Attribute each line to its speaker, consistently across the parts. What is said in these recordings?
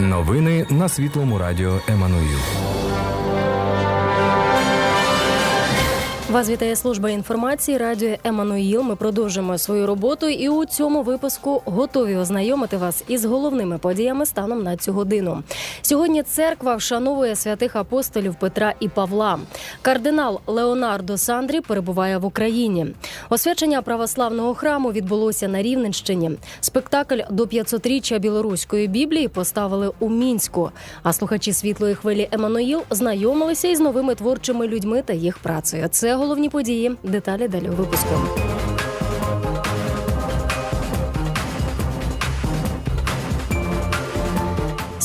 Speaker 1: Новини на світлому радіо Еммануїл.
Speaker 2: Вас вітає служба інформації Радіо Еммануїл. Ми продовжуємо свою роботу і у цьому випуску готові ознайомити вас із головними подіями станом на цю годину. Сьогодні церква вшановує святих апостолів Петра і Павла. Кардинал Леонардо Сандрі перебуває в Україні. Освячення православного храму відбулося на Рівненщині. Спектакль до 500-річчя білоруської біблії поставили у мінську. А слухачі світлої хвилі Еммануїл знайомилися із новими творчими людьми та їх працею. Це головні події. Деталі далі у випуску.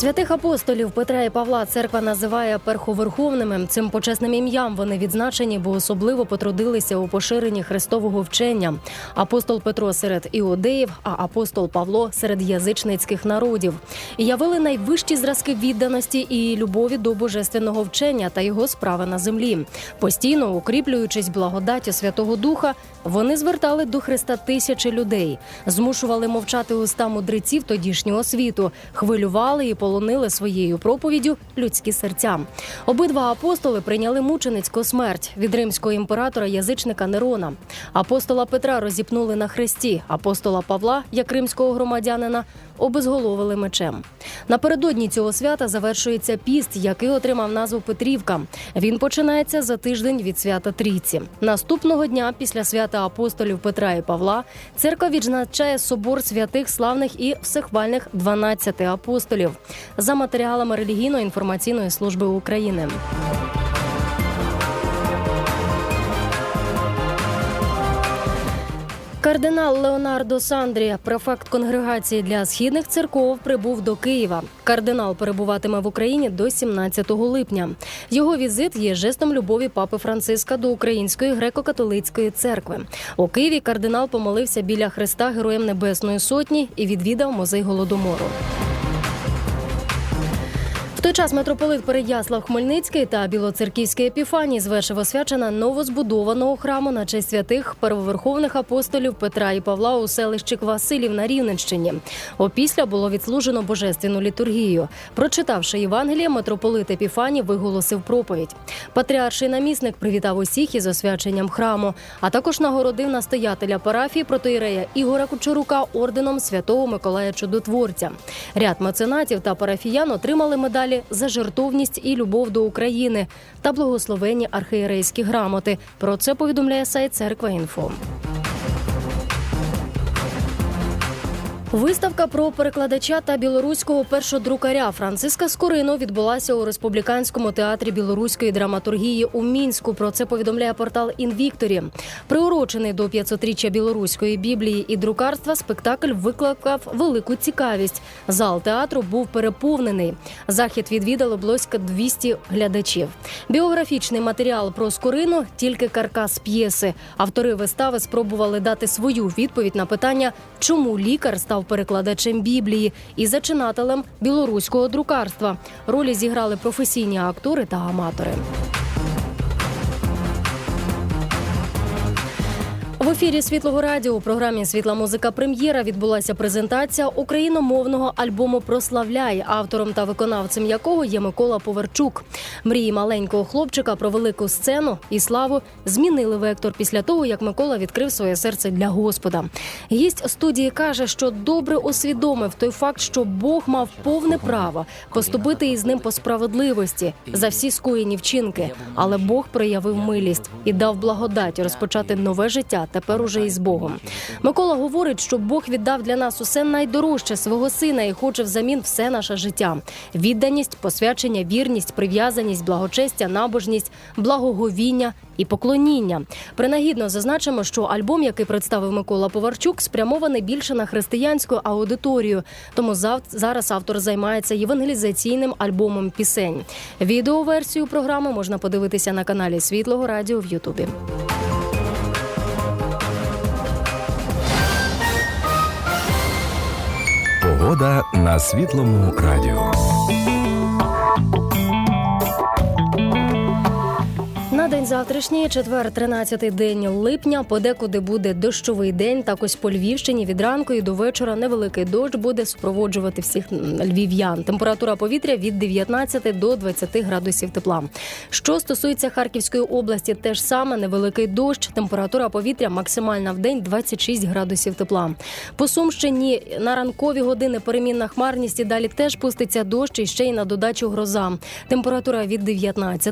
Speaker 2: Святих апостолів Петра і Павла церква називає перховерховними. Цим почесним ім'ям вони відзначені, бо особливо потрудилися у поширенні христового вчення. Апостол Петро серед іудеїв, а апостол Павло серед язичницьких народів. І явили найвищі зразки відданості і любові до божественного вчення та його справи на землі. Постійно укріплюючись благодаттю Святого Духа, вони звертали до Христа тисячі людей, змушували мовчати уста мудреців тодішнього світу, хвилювали і полонили своєю проповіддю людські серця. Обидва апостоли прийняли мученицьку смерть від римського імператора язичника Нерона. Апостола Петра розіпнули на хресті, апостола Павла, як римського громадянина, обезголовили мечем. Напередодні цього свята завершується піст, який отримав назву Петрівка. Він починається за тиждень від свята Трійці. Наступного дня, після свята апостолів Петра і Павла, церква відзначає собор святих славних і всехвальних 12 апостолів за матеріалами релігійно-інформаційної служби України. Кардинал Леонардо Сандрія, префект конгрегації для східних церков, прибув до Києва. Кардинал перебуватиме в Україні до 17 липня. Його візит є жестом любові папи Франциска до Української греко-католицької церкви. У Києві кардинал помолився біля Христа Героєм Небесної Сотні і відвідав музей голодомору. Той час митрополит Переяслав Хмельницький та Білоцерківський епіфаній звершив освячення новозбудованого храму на честь святих первоверховних апостолів Петра і Павла у селищі Квасилів на Рівненщині. Опісля було відслужено божественну літургію. Прочитавши Євангеліє, митрополит Епіфаній виголосив проповідь. Патріарший намісник привітав усіх із освяченням храму, а також нагородив настоятеля парафії протоїрея Ігора Кучерука орденом святого Миколая Чудотворця. Ряд меценатів та парафіян отримали медалі за жертовність і любов до України та благословенні архієрейські грамоти. Про це повідомляє сайт Церква Інфо. Виставка про перекладача та білоруського першодрукаря Франциска Скорино відбулася у республіканському театрі білоруської драматургії у мінську. Про це повідомляє портал Інвікторі. Приурочений до 500-річчя білоруської біблії і друкарства. Спектакль викликав велику цікавість. Зал театру був переповнений. Захід відвідало близько 200 глядачів. Біографічний матеріал про Скорину тільки каркас п'єси. Автори вистави спробували дати свою відповідь на питання, чому лікар став перекладачем Біблії і зачинателем білоруського друкарства. Ролі зіграли професійні актори та аматори. Ефірі світлого радіо у програмі Світла музика прем'єра відбулася презентація україномовного альбому Прославляй, автором та виконавцем якого є Микола Поверчук. Мрії маленького хлопчика про велику сцену і славу змінили вектор після того, як Микола відкрив своє серце для Господа. Гість студії каже, що добре усвідомив той факт, що Бог мав повне право поступити із ним по справедливості за всі скоєні вчинки, але Бог проявив милість і дав благодать розпочати нове життя тепер уже із Богом. Микола говорить, що Бог віддав для нас усе найдорожче свого сина і хоче взамін все наше життя: відданість, посвячення, вірність, прив'язаність, благочестя, набожність, благоговіння. І поклоніння принагідно зазначимо, що альбом, який представив Микола Поварчук, спрямований більше на християнську аудиторію. Тому зараз автор займається євангелізаційним альбомом пісень. Відеоверсію програми можна подивитися на каналі Світлого Радіо в Ютубі.
Speaker 1: Погода на світлому радіо.
Speaker 2: На день завтрашній, четвер, 13-й день липня. Подекуди буде дощовий день. Так ось по Львівщині від ранку і до вечора невеликий дощ буде супроводжувати всіх львів'ян. Температура повітря від 19 до 20 градусів тепла. Що стосується Харківської області, теж саме невеликий дощ. Температура повітря максимальна в день 26 градусів тепла. По Сумщині на ранкові години перемінна хмарність і далі теж пуститься дощ і ще й на додачу гроза. Температура від 19